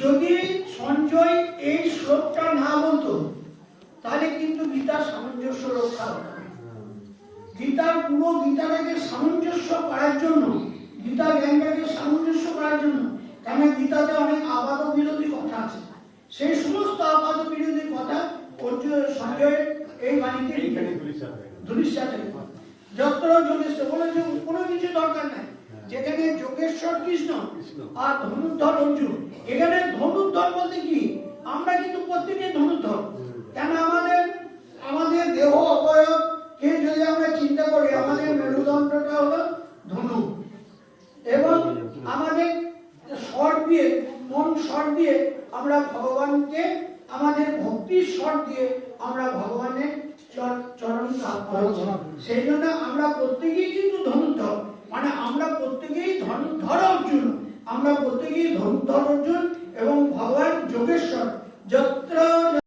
যদি এই না তাহলে কিন্তু সামঞ্জস্য রক্ষা গীতার পুরো গীতাটাকে সামঞ্জস্য করার জন্য গীতা জ্ঞানটাকে সামঞ্জস্য করার জন্য কারণ গীতাতে অনেক আপাত বিরোধী কথা আছে। সেই সমস্ত আপাত বিরোধী কথা সঙ্গে এই বাণীকে হয়ে হয়ে। যত্র যোগেশ্বর বলে যে কোনো কিছু দরকার নাই। যেখানে যোগেশ্বর কৃষ্ণ কৃষ্ণ। আর ধনুর্ধর অর্জুন এখানে ধনুর্ধর বলতে কি আমরা কিন্তু প্রত্যেকে ধনুর্ধর কেন আমাদের আমাদের দেহ অবয়ব কে যদি আমরা চিন্তা করি আমাদের মেরুদণ্ডটা হলো ধনু এবং আমাদের স্বর দিয়ে মন স্বর দিয়ে আমরা ভগবানকে আমাদের ভক্তির স্বর দিয়ে আমরা ভগবানের চরণ লাভ করেছি সেই জন্য আমরা প্রত্যেকেই কিন্তু ধনুর্ধর। মানে আমরা প্রত্যেকেই ধনুর্ধর অর্জুন। আমরা প্রত্যেকেই ধনুর্ধর অর্জুন এবং ভগবান যোগেশ্বর।